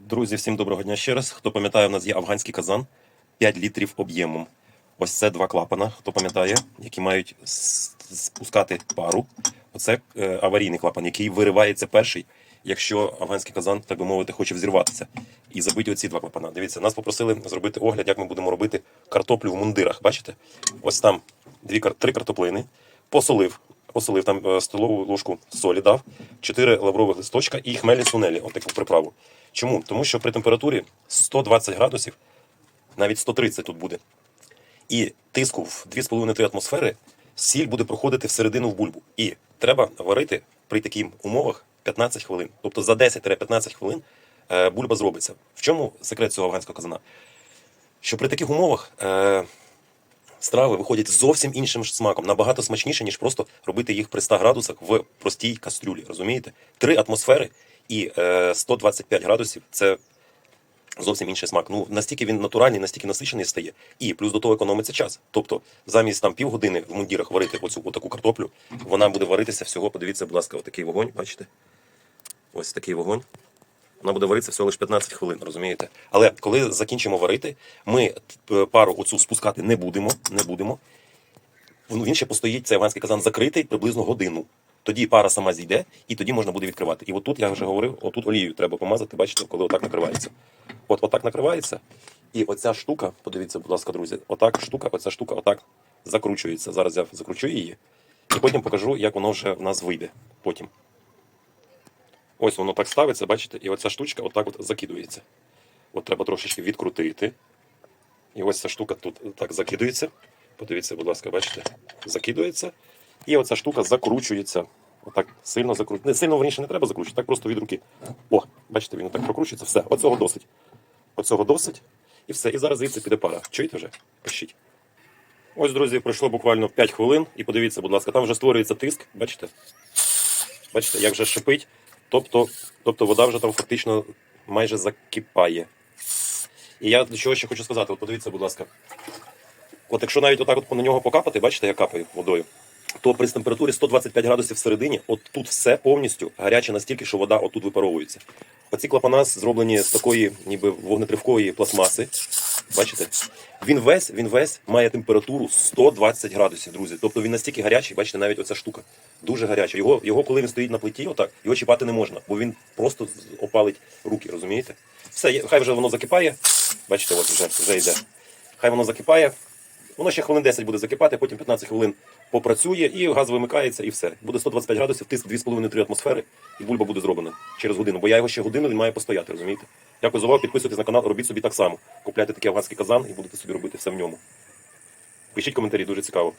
Друзі, всім доброго дня ще раз. Хто пам'ятає, у нас є афганський казан 5 літрів об'ємом. Ось це два клапана, хто пам'ятає, які мають спускати пару. Оце е, аварійний клапан, який виривається перший, якщо афганський казан, так би мовити, хоче взірватися. І забити оці два клапана. Дивіться, нас попросили зробити огляд, як ми будемо робити картоплю в мундирах. Бачите? Ось там дві, три картоплини, посолив. Посолив там е, столову ложку солі дав, 4 лаврових листочка і хмелі сунелі, отаку приправу. Чому? Тому що при температурі 120 градусів, навіть 130 тут буде, і тиску в 2,5-3 атмосфери, сіль буде проходити всередину в бульбу. І треба варити при таких умовах 15 хвилин. Тобто за 10-15 хвилин е, бульба зробиться. В чому секрет цього афганського казана? Що при таких умовах е, страви виходять зовсім іншим смаком, набагато смачніше, ніж просто робити їх при 100 градусах в простій кастрюлі. Розумієте? Три атмосфери і е, 125 градусів це зовсім інший смак. Ну настільки він натуральний, настільки насичений стає. І плюс до того економиться час. Тобто, замість там півгодини в мундірах варити оцю отаку картоплю, вона буде варитися всього. Подивіться, будь ласка, отакий вогонь, бачите? Ось такий вогонь. Вона буде варитися всього лише 15 хвилин, розумієте? Але коли закінчимо варити, ми е, пару оцю спускати не будемо. Не будемо. Він ще постоїть, цей афганський казан закритий приблизно годину. Тоді пара сама зійде, і тоді можна буде відкривати. І отут я вже говорив, отут олією треба помазати, бачите, коли отак накривається. От отак накривається. І оця штука, подивіться, будь ласка, друзі, отак штука, оця штука отак закручується. Зараз я закручу її, і потім покажу, як воно вже в нас вийде. Потім. Ось воно так ставиться, бачите, і оця штучка отак от закидується. От треба трошечки відкрутити. І ось ця штука тут так закидується. Подивіться, будь ласка, бачите, закидується. І оця штука закручується. Отак сильно закручується. Не сильно верніше не треба закручувати, так просто від руки. О, бачите, він отак прокручується. Все, оцього досить. Оцього досить. І все. І зараз звідси піде пара. Чуєте вже? Пишіть. Ось, друзі, пройшло буквально 5 хвилин. І подивіться, будь ласка, там вже створюється тиск. Бачите? Бачите, як вже шипить. Тобто, тобто вода вже там фактично майже закипає. І я до чого ще хочу сказати, от подивіться, будь ласка. От якщо навіть отак от на нього покапати, бачите, я капаю водою, то при температурі 125 градусів всередині, от тут все повністю гаряче настільки, що вода отут випаровується. Оці клапана зроблені з такої, ніби вогнетривкої пластмаси. Бачите? Він весь, він весь має температуру 120 градусів, друзі. Тобто він настільки гарячий, бачите, навіть оця штука. Дуже гаряча. Його, його коли він стоїть на плиті, отак, його чіпати не можна, бо він просто опалить руки, розумієте? Все, хай вже воно закипає. Бачите, ось вже, вже йде. Хай воно закипає. Воно ще хвилин 10 буде закипати, потім 15 хвилин попрацює, і газ вимикається, і все. Буде 125 градусів, тиск 2,5-3 атмосфери, і бульба буде зроблена через годину. Бо я його ще годину він має постояти, розумієте? Дякую за увагу, підписуйтесь на канал, робіть собі так само. Купляйте такий афганський казан і будете собі робити все в ньому. Пишіть коментарі, дуже цікаво.